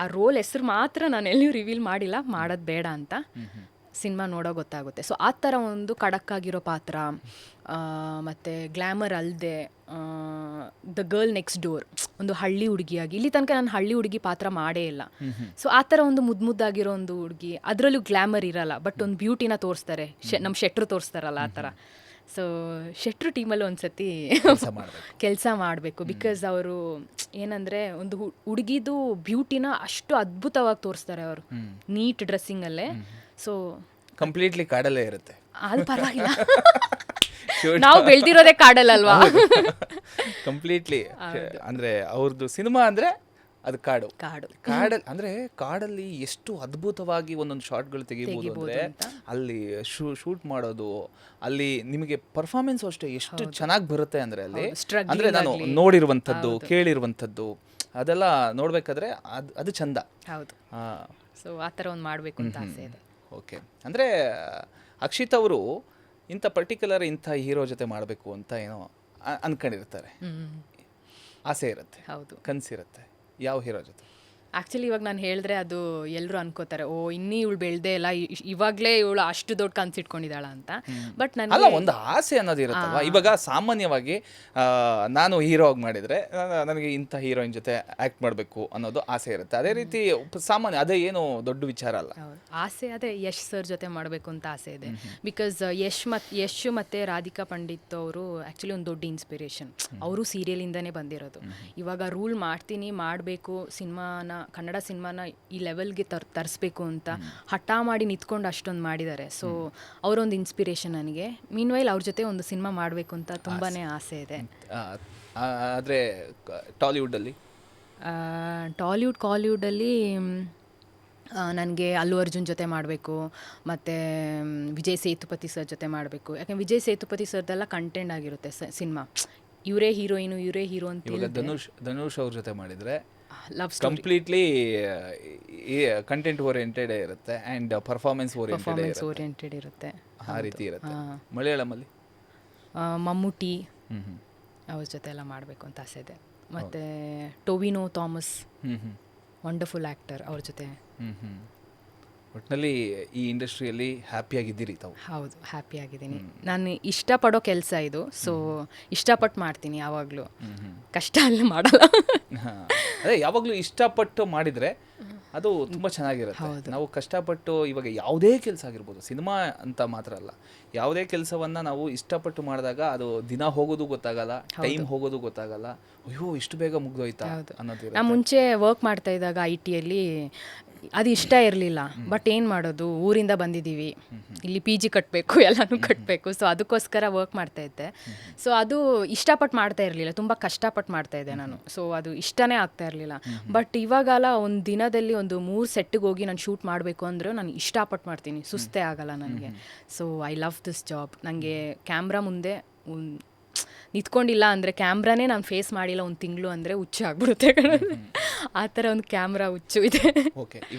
ಆ ರೋಲ್ ಹೆಸರು ಮಾತ್ರ ನಾನು ಎಲ್ಲಿಯೂ ರಿವೀಲ್ ಮಾಡಿಲ್ಲ ಮಾಡೋದು ಬೇಡ ಅಂತ. ಸಿನಿಮಾ ನೋಡೋ ಗೊತ್ತಾಗುತ್ತೆ. ಸೊ ಆ ಥರ ಒಂದು ಖಡಕ್ ಆಗಿರೋ ಪಾತ್ರ ಮತ್ತು ಮತ್ತೆ ಗ್ಲ್ಯಾಮರ್ ಅಲ್ಲದೆ ದ ಗರ್ಲ್ ನೆಕ್ಸ್ಟ್ ಡೋರ್ ಒಂದು ಹಳ್ಳಿ ಹುಡುಗಿಯಾಗಿ. ಇಲ್ಲಿ ತನಕ ನಾನು ಹಳ್ಳಿ ಹುಡುಗಿ ಪಾತ್ರ ಮಾಡೇ ಇಲ್ಲ. ಸೊ ಆ ಥರ ಒಂದು ಮುದ್ದು ಮುದ್ದಾಗಿರೋ ಒಂದು ಹುಡುಗಿ ಅದರಲ್ಲೂ ಗ್ಲ್ಯಾಮರ್ ಇರಲ್ಲ ಬಟ್ ಒಂದು ಬ್ಯೂಟಿನ ತೋರಿಸ್ತಾರೆ ಶೆ ನಮ್ಮ ಶೆಟ್ರು ತೋರಿಸ್ತಾರಲ್ಲ ಆ ಥರ. ಸೊ ಶೆಟ್ರು ಟೀಮಲ್ಲಿ ಒಂದ್ಸತಿ ಕೆಲಸ ಮಾಡಬೇಕು. ಕೆಲಸ ಮಾಡಬೇಕು. ಬಿಕಾಸ್ ಅವರು ಏನಂದರೆ ಒಂದು ಹುಡುಗಿದು ಬ್ಯೂಟಿನ ಅಷ್ಟು ಅದ್ಭುತವಾಗಿ ತೋರಿಸ್ತಾರೆ ಅವರು. ನೀಟ್ ಡ್ರೆಸ್ಸಿಂಗಲ್ಲೇ ಸೊ ಕಂಪ್ಲೀಟ್ಲಿ ಕಾಡಲ್ಲೇ ಇರುತ್ತೆ. ಅದು ಪರವಾಗಿಲ್ಲ. ನಾವು ಬೆಳೆದಿರೋದೇ ಕಾಡಲ್ಲಲ್ವಾ? ಕಂಪ್ಲೀಟ್ಲಿ ಅಂದ್ರೆ ಅವ್ರದ್ದು ಸಿನಿಮಾ ಅಂದ್ರೆ ಅದು ಕಾಡು. ಕಾಡು. ಕಾಡಲ್ಲಿ ಅಂದ್ರೆ ಕಾಡಲ್ಲಿ ಎಷ್ಟು ಅದ್ಭುತವಾಗಿ ಒಂದೊಂದು ಶಾರ್ಟ್ಗಳು ತೆಗಿಬಹುದು ಅಂದ್ರೆ ಅಲ್ಲಿ ಶೂಟ್ ಮಾಡೋದು ಅಲ್ಲಿ ನಿಮಗೆ ಪರ್ಫಾರ್ಮೆನ್ಸ್ ಅಷ್ಟೇ ಎಷ್ಟು ಚೆನ್ನಾಗಿ ಬರುತ್ತೆ ಅಂದ್ರೆ ಅಲ್ಲಿ. ಅಂದ್ರೆ ನಾನು ನೋಡಿರುವಂತದ್ದು ಕೇಳಿರುವಂತದ್ದು ಅದೆಲ್ಲ ನೋಡ್ಬೇಕಾದ್ರೆ ಅದು ಅದು ಚಂದ. ಹೌದು. ಸೊ ಆ ಥರ ಒಂದು ಮಾಡಬೇಕು ಅಂತ ಆಸೆ ಇದೆ. ಓಕೆ. ಅಂದರೆ ಅಕ್ಷಿತ್ ಅವರು ಇಂಥ ಪರ್ಟಿಕ್ಯುಲರ್ ಇಂಥ ಹೀರೋ ಜೊತೆ ಮಾಡಬೇಕು ಅಂತ ಏನೋ ಅನ್ಕೊಂಡಿರ್ತಾರೆ. ಆಸೆ ಇರುತ್ತೆ. ಹೌದು. ಕನಸಿರುತ್ತೆ. ಯಾವ ಹೀರೋ ಜೊತೆ? ಆ್ಯಕ್ಚುಲಿ ಇವಾಗ ನಾನು ಹೇಳಿದ್ರೆ ಅದು ಎಲ್ಲರೂ ಅನ್ಕೋತಾರೆ ಓ ಇನ್ನೂ ಇವಳು ಬೆಳೆದೇ ಇಲ್ಲ ಇವಾಗಲೇ ಇವಾಗ್ಲೇ ಇವಳು ಅಷ್ಟು ದೊಡ್ಡ ಕನ್ಸಿಟ್ಕೊಂಡಿದ್ದಾಳ ಅಂತ. ಬಟ್ ಅಲ್ಲ ನನಗೆ ಒಂದು ಆಸೆ ಅನ್ನೋದು ಇರುತ್ತಲ್ವಾ? ಇವಾಗ ಸಾಮಾನ್ಯವಾಗಿ ಆ, ನಾನು ಹೀರೋ ಆಗಿ ಮಾಡಿದ್ರೆ ಆ, ನನಗೆ ಇಂಥ ಹೀರೋಯಿನ್ ಜೊತೆ ಆಕ್ಟ್ ಮಾಡಬೇಕು ಅನ್ನೋದು ಆಸೆ ಇರುತ್ತೆ. ಅದೇ ರೀತಿ ಉಪ- ಸಾಮಾನ್ಯ ಅದೇ ಏನು ದೊಡ್ಡ ವಿಚಾರ ಅಲ್ಲ. ಹೌದು. ಆಸೆ ಅದೇ ಯಶ್ ಸರ್ ಜೊತೆ ಮಾಡಬೇಕು ಅಂತ ಆಸೆ ಇದೆ. ಬಿಕಾಸ್ ಯಶ್ ಮತ್ ಯಶ್ ಮತ್ತು ರಾಧಿಕಾ ಪಂಡಿತ್ ಅವರು ಆ್ಯಕ್ಚುಲಿ ಒಂದು ದೊಡ್ಡ ಇನ್ಸ್ಪಿರೇಷನ್ ಅವರು ಸೀರಿಯಲಿಂದನೇ ಬಂದಿರೋದು. ಇವಾಗ ರೂಲ್ ಮಾಡ್ತೀನಿ ಮಾಡಬೇಕು ಸಿನಿಮಾನ ಕನ್ನಡ ಸಿನಿಮಾನ ಈ ಲೆವೆಲ್ಗೆ ತರ್ ತರಿಸ್ಬೇಕು ಅಂತ ಹಠ ಮಾಡಿ ನಿಂತ್ಕೊಂಡು ಅಷ್ಟೊಂದು ಮಾಡಿದ್ದಾರೆ. ಸೊ ಅವರೊಂದು ಇನ್ಸ್ಪಿರೇಷನ್ ನನಗೆ. ಮೀನ್ ವೈಲ್ ಅವ್ರ ಜೊತೆ ಒಂದು ಸಿನಿಮಾ ಮಾಡಬೇಕು ಅಂತ ತುಂಬಾ ಆಸೆ ಇದೆ. ಆದರೆ ಟಾಲಿವುಡಲ್ಲಿ ಟಾಲಿವುಡ್ ಕಾಲಿವುಡಲ್ಲಿ ನನಗೆ ಅಲ್ಲು ಅರ್ಜುನ್ ಜೊತೆ ಮಾಡಬೇಕು ಮತ್ತು ವಿಜಯ್ ಸೇತುಪತಿ ಸರ್ ಜೊತೆ ಮಾಡಬೇಕು. ಯಾಕಂದ್ರೆ ವಿಜಯ್ ಸೇತುಪತಿ ಸರ್ದೆಲ್ಲ ಕಂಟೆಂಟ್ ಆಗಿರುತ್ತೆ ಸಿನಿಮಾ. ಇವರೇ ಹೀರೋಯಿನ್ ಇವರೇ ಹೀರೋ ಅಂತ ಇವಾಗ ಧನುಷ್ ಧನುಷ್ ಅವ್ರ ಜೊತೆ ಮಾಡಿದ್ರೆ ಲವ್ ಕಂಪ್ಲೀಟ್ಲಿ ಕಂಟೆಂಟ್ ಓರಿಯೆಂಟೆಡ್ ಇರುತ್ತೆ and performance oriented performance oriented ಇರುತ್ತೆ. ಆ ರೀತಿ ಇರುತ್ತೆ. ಮಲಯಾಳಮಲ್ಲಿ? ಮಮ್ಮೂಟಿ ಅವ್ರ ಜೊತೆ ಎಲ್ಲ ಮಾಡಬೇಕು ಅಂತ ಆಸೆ ಇದೆ. ಮತ್ತು ಟೊವಿನೋ ಥಾಮಸ್ ವಂಡರ್ಫುಲ್ ಆ್ಯಕ್ಟರ್ ಅವ್ರ ಜೊತೆ. ಒಟ್ಟಿನಲ್ಲಿ ಈ ಇಂಡಸ್ಟ್ರಿಯಲ್ಲಿ ಹ್ಯಾಪಿಯಾಗಿದ್ದೀರಿ ತಾವು. ಹೌದು ಹ್ಯಾಪಿ ಆಗಿದ್ದೀನಿ ನಾನು ಇಷ್ಟಪಡೋ ಕೆಲಸ ಇದು. ಸೊ ಇಷ್ಟಪಟ್ಟು ಮಾಡ್ತೀನಿ ಯಾವಾಗಲೂ. ಕಷ್ಟ ಅಲ್ಲಿ ಮಾಡಲ್ಲ. ಅದೇ ಯಾವಾಗಲೂ ಇಷ್ಟಪಟ್ಟು ಮಾಡಿದ್ರೆ ಅದು ತುಂಬ ಚೆನ್ನಾಗಿರುತ್ತೆ. ನಾವು ಕಷ್ಟಪಟ್ಟು ಇವಾಗ ಯಾವುದೇ ಕೆಲಸ ಆಗಿರ್ಬೋದು ಸಿನಿಮಾ ಅಂತ ಮಾತ್ರ ಅಲ್ಲ. ಯಾವುದೇ ಕೆಲಸವನ್ನ ನಾವು ಇಷ್ಟಪಟ್ಟು ಮಾಡಿದಾಗ ಅದು ದಿನ ಹೋಗೋದು ಗೊತ್ತಾಗಲ್ಲ ಟೈಮ್ ಹೋಗೋದು ಗೊತ್ತಾಗಲ್ಲ. ಅಯ್ಯೋ ಇಷ್ಟು ಬೇಗ ಮುಗ್ದೋಯ್ತಾ ಅನ್ನೋದು ನಾ ಮುಂಚೆ ವರ್ಕ್ ಮಾಡ್ತಾ ಇದ್ದಾಗ ಐ ಟಿಯಲ್ಲಿ ಅದು ಇಷ್ಟ ಇರಲಿಲ್ಲ. ಬಟ್ ಏನು ಮಾಡೋದು? ಊರಿಂದ ಬಂದಿದ್ದೀವಿ. ಇಲ್ಲಿ ಪಿ ಜಿ ಕಟ್ಟಬೇಕು ಎಲ್ಲನೂ ಕಟ್ಟಬೇಕು ಸೊ ಅದಕ್ಕೋಸ್ಕರ ವರ್ಕ್ ಮಾಡ್ತಾ ಇದ್ದೆ. ಸೊ ಅದು ಇಷ್ಟಪಟ್ಟು ಮಾಡ್ತಾ ಇರಲಿಲ್ಲ. ತುಂಬ ಕಷ್ಟಪಟ್ಟು ಮಾಡ್ತಾ ಇದ್ದೆ ನಾನು. ಸೊ ಅದು ಇಷ್ಟನೇ ಆಗ್ತಾ ಇರಲಿಲ್ಲ. ಬಟ್ ಇವಾಗಲ್ಲ ಒಂದು ದಿನದಲ್ಲಿ ಒಂದು ಮೂರು ಸೆಟ್ಟಿಗೆ ಹೋಗಿ ನಾನು ಶೂಟ್ ಮಾಡಬೇಕು ಅಂದರೂ ನಾನು ಇಷ್ಟಪಟ್ಟು ಮಾಡ್ತೀನಿ. ಸುಸ್ತೇ ಆಗಲ್ಲ ನನಗೆ. So I love this job ನನಗೆ ಕ್ಯಾಮ್ರಾ ಮುಂದೆ ನಿಂತ್ಕೊಂಡಿಲ್ಲ ಅಂದರೆ ಕ್ಯಾಮ್ರಾನೇ ನಾನು ಫೇಸ್ ಮಾಡಿಲ್ಲ ಒಂದು ತಿಂಗಳು ಅಂದರೆ ಹುಚ್ಚು ಆಗ್ಬಿಡುತ್ತೆ ಕಣೆ. ಆ ಥರ ಒಂದು ಕ್ಯಾಮ್ರಾ ಹುಚ್ಚು ಇದೆ ಓಕೆ